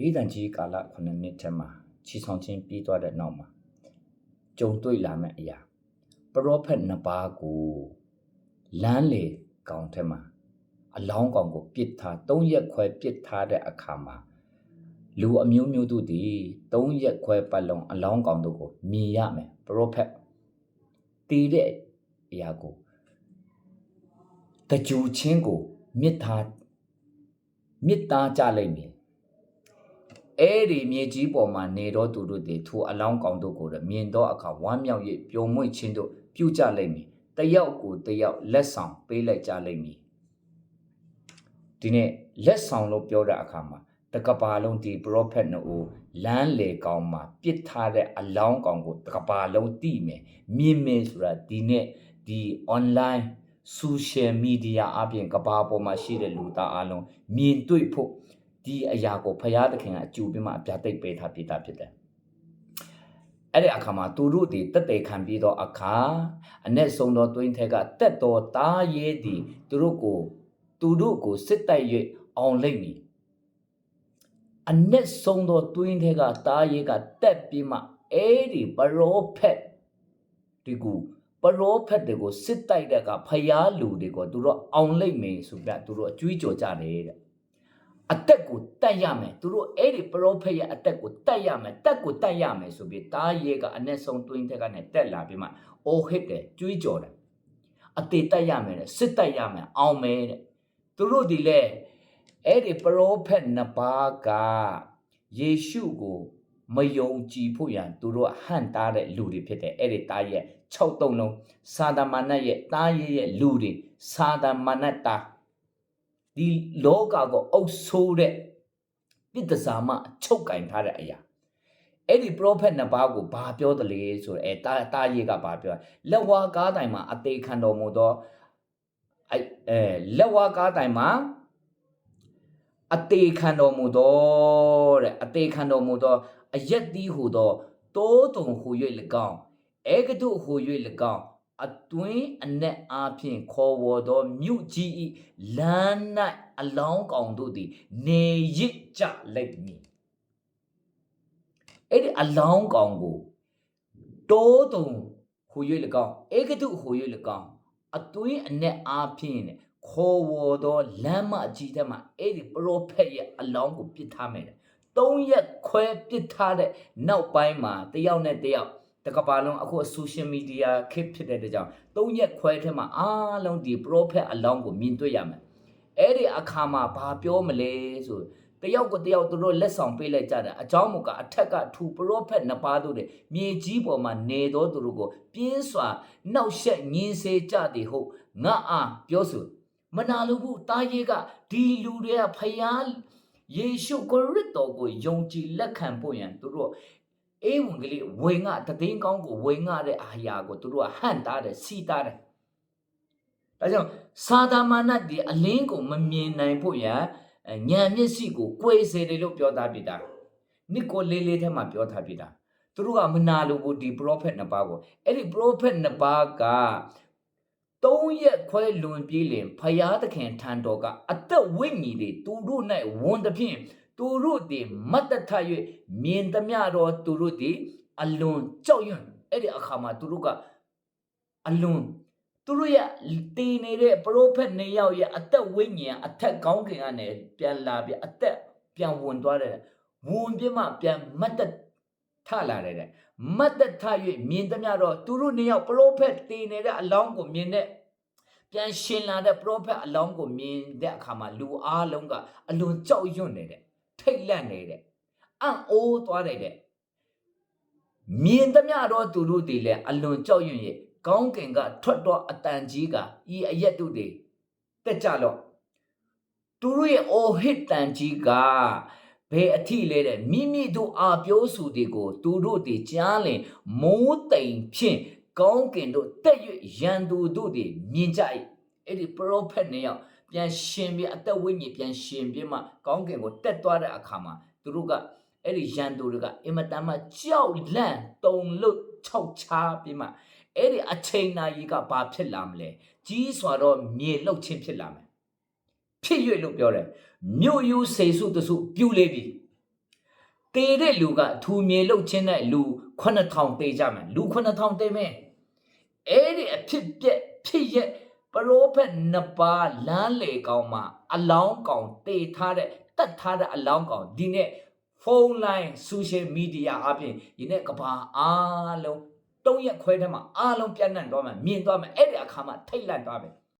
ဘေးဒဏ်ကြီးကာလ9နှစ်ထက်မှာချီဆောင်ခြင်းပြီးသွားတဲ့နောက်မှာကြုံတွေ့လာမယ့်အရာပရောဖက်နှစ်ပါးကိုလမ်းလေကောင်ထက်မှာအလောင်းကောင်ကိုပစ်ထား၃ရက်ခွဲပစ်ထားတဲ့အခါမှာလူအမျိုးမျိုးတို့သည်၃ရက်ခွဲပတ်လုံးအလောင်းကောင်တို့ကိုမြင်ရမယ်ပရောဖက်တည်တဲ့အရာကိုတကြူချင်းကိုမြစ်ထားမြစ်သားကြလိမ့်မည် အဲ့ဒီမြေကြီးပေါ်မှာနေတော့သူတို့တွေထိုအလောင်းကောင်တို့ကိုလည်းမြင်တော့အခါဝမ်းမြောက်၍ပျော်မွေ့ခြင်းတို့ပြုကြလိမ့်မည်တယောက်ကိုတယောက်လက်ဆောင်ပေးလိုက်ကြလိမ့်မည်ဒီနေ့လက်ဆောင်လို့ပြောတဲ့အခါမှာတကဘာလုံးဒီပရောဖက်နှုတ်လမ်းလေကောင်မှာပြစ်ထားတဲ့အလောင်းကောင်ကိုတကဘာလုံးတိမယ်မြင်မယ်ဆိုတာဒီနေ့ဒီ online social media အပြင်ကဘာပေါ်မှာရှိတဲ့လူသားအလုံးမြင်တွေ့ဖို့ ဒီအရာကိုဖရာသခင်ကအကျူပြီးမှအပြတ်သိပ်ပေးထားပြတာဖြစ်တယ်။အဲ့ဒီအခါမှာသူတို့ဒီတက်တေခံပြီးတော့အခါအ내ဆုံးသောတွင်းထက်ကတက်တော်သားရဲသည်သူတို့ကိုသူတို့ကိုစစ်တိုက်၍အောင်လိမ့်မည်။အ내ဆုံးသောတွင်းထက်ကသားရဲကတက်ပြီးမှအဲ့ဒီပရောဖက်ဒီကူပရောဖက်တွေကိုစစ်တိုက်တဲ့ကဖရာလူတွေကိုသူတို့အောင်လိမ့်မယ်ဆိုပြသူတို့အကျွေးကြော်ကြတယ်တဲ့ အသက်ကိုတတ်ရမယ်သူတို့အဲ့ဒီပရောဖက်ရဲ့အသက်ကိုတတ်ရမယ်တက်ကိုတတ်ရမယ်ဆိုပြီးတားရဲကအ내ဆုံးတွင်းထက်ကနေတက်လာပြီးမှအိုဟစ်တယ်ကြွေးကြော်တယ်အသေးတတ်ရမယ်တဲ့စစ်တတ်ရမယ်အောင်မယ်တဲ့သူတို့ဒီလေအဲ့ဒီပရောဖက်နှစ်ပါးကယေရှုကိုမယုံကြည်ဖို့ရန်သူတို့ဟန့်တားတဲ့လူတွေဖြစ်တယ်အဲ့ဒီတားရဲ့6တုံးလုံးစာဒမာနတ်ရဲ့တားရဲ့ရဲ့လူတွေစာဒမာနတ်တား ဒီလောကကိုအုပ်ဆိုးတဲ့ပြစ်ဒစာမအချုပ်ကင်ထားတဲ့အရာအဲ့ဒီပရောဖက်နှစ်ပါးကိုဘာပြောတယ်လဲဆိုတော့အဲတာတာရေးကဘာပြောလက်ဝါကားတိုင်မှာအသေးခံတော်မူသောအဲအဲလက်ဝါကားတိုင်မှာအသေးခံတော်မူသောတဲ့အသေးခံတော်မူသောအယက်သီးဟူသောတိုးတုံဟူ၍၎င်းအဲကတုဟူ၍၎င်း အတွင်းအနက်အားဖြင့်ခေါ်ဝေါ်သောမြုပ်ကြီးဤလမ်း၌အလောင်းကောင်တို့သည် နေရစ်ကြလိမ့်မည်အဲ့ဒီအလောင်းကောင်ကိုတိုးတုံဟူ၍၎င်းဧကတုဟူ၍၎င်းအတွင်းအနက်အားဖြင့်နဲ့ခေါ်ဝေါ်သောလမ်းမအကြီးထဲမှာအဲ့ဒီပရောဖက်ရဲ့အလောင်းကိုပစ်ထားမယ်တဲ့သုံးရက်ခွဲပစ်ထားတဲ့နောက်ပိုင်းမှာတယောက်နဲ့တယောက် တကပါလုံးအခု social media ခေတ်ဖြစ်တဲ့အတွက်ကြောင့်သုံးရက်ခွဲထဲမှာအားလုံးဒီ prophet အလောင်းကိုမြင်တွေ့ရမယ်အဲ့ဒီအခါမှာဘာပြောမလဲဆိုတယောက်ကိုတယောက်သူတို့လက်ဆောင်ပေးလိုက်ကြတယ်အเจ้าမကအထက်ကထူ prophet နှစ်ပါးတို့တဲ့မြေကြီးပေါ်မှာနေတော်သူတို့ကိုပြင်းစွာနှောက်ယှက်ညင်းစေကြသည်ဟုတ်ငါအားပြောဆိုမနာလိုဘူးတာယေကဒီလူတွေကဖယားယေရှုခရစ်တော်ကိုယုံကြည်လက်ခံဖို့ရန်သူတို့ အေးဝင်ကလေးဝေငါတသိန်းကောင်းကိုဝေငါတဲ့အာရာကိုသူတို့ကဟန့်တားတယ်စီတားတယ်ဒါကြောင့်စာတာမာနဒီအလင်းကိုမမြင်နိုင်ဖို့ရန်ဉာဏ်မျက်စိကို꿰စေတယ်လို့ပြောသားပြတာနိကိုလေးလေးထဲမှာပြောထားပြတာသူတို့ကမနာလို့ဘူးဒီ prophet နှစ်ပါးကိုအဲ့ဒီ prophet နှစ်ပါးကသုံးရက်ခွဲလွန်ပြေးလင်ဖယားသခင်ထံတော်ကအသက်ဝိညာဉ်တွေသူတို့၌ဝန်သဖြင့် သူတို့သည်မတ်တထ၍မြင်သမျှတော့သူတို့သည်အလွန်ကြောက်ရွံ့အဲ့ဒီအခါမှာသူတို့ကအလွန်သူတို့ရဲ့တည်နေတဲ့ပရိုဖက်နှစ်ယောက်ရဲ့အသက်ဝိညာဉ်အထက်ကောင်းကင်ကနေပြန်လာပြီးအသက်ပြန်ဝင်သွားတယ်ဝင်ပြမှပြန်မတ်တထလာတယ်တဲ့မတ်တထ၍မြင်သမျှတော့သူတို့နှစ်ယောက်ပရိုဖက်တည်နေတဲ့အလောင်းကိုမြင်တဲ့ပြန်ရှင်လာတဲ့ပရိုဖက်အလောင်းကိုမြင်တဲ့အခါမှာလူအားလုံးကအလွန်ကြောက်ရွံ့နေတဲ့ထိတ် လန့်နေတဲ့အံ့အိုးသွားတယ်တဲ့မြင်သမျှတော့သူတို့တွေလည်းအလွန်ကြောက်ရွံ့ရဲ့ကောင်းကင်ကထွက်တော့အတန်ကြီးကဤအရက်တို့တွေတက်ကြတော့သူတို့ရဲ့အော်ဟစ်တန်ကြီးကဘယ်အထိလဲတဲ့မိမိတို့အာပြောစုတွေကိုသူတို့တွေကြားလင်မိုးတိမ်ဖြင့်ကောင်းကင်တို့တက်၍ရန်သူတို့တွေမြင်ကြ၏အဲ့ဒီပရောဖက်နှစ်ယောက် ပြန်ရှင်ပြီးအသက်ဝိညာဉ်ပြန်ရှင်ပြီးမှကောင်းကင်ကိုတက်သွားတဲ့အခါမှာသူတို့ကအဲ့ဒီရန်သူတွေကအင်မတန်မှကြောက်လန့်တုန်လှုပ်ခြောက်ခြားပြီးမှအဲ့ဒီအချိန်နာရီကဘာဖြစ်လာမလဲကြီးစွာတော့မြေလှုပ်ခြင်းဖြစ်လာမယ်ဖြစ်၍လို့ပြောတယ်မြို့ယူစေစုတစုပြူလေပြီတေတဲ့လူကအထူမြေလုတ်ချင်းတဲ့လူ9000တေကြမယ်လူ9000တေမယ်အဲ့ဒီအဖြစ်ပြက်ဖြစ်ရက် ပရောဖက်နှစ်ပါးလမ်းလေကောင်မှာအလောင်းကောင်တေထားတဲ့တတ်ထားတဲ့အလောင်းကောင်ဒီနေ့ဖုန်းလိုင်း social media အပြင်ဒီနေ့ကဘာအားလုံးတုံးရက်ခွဲထဲမှာအားလုံးပြန့်နှံ့သွားမယ်မြင်သွားမယ်အဲ့ဒီအခါမှာထိတ်လန့်သွားမယ်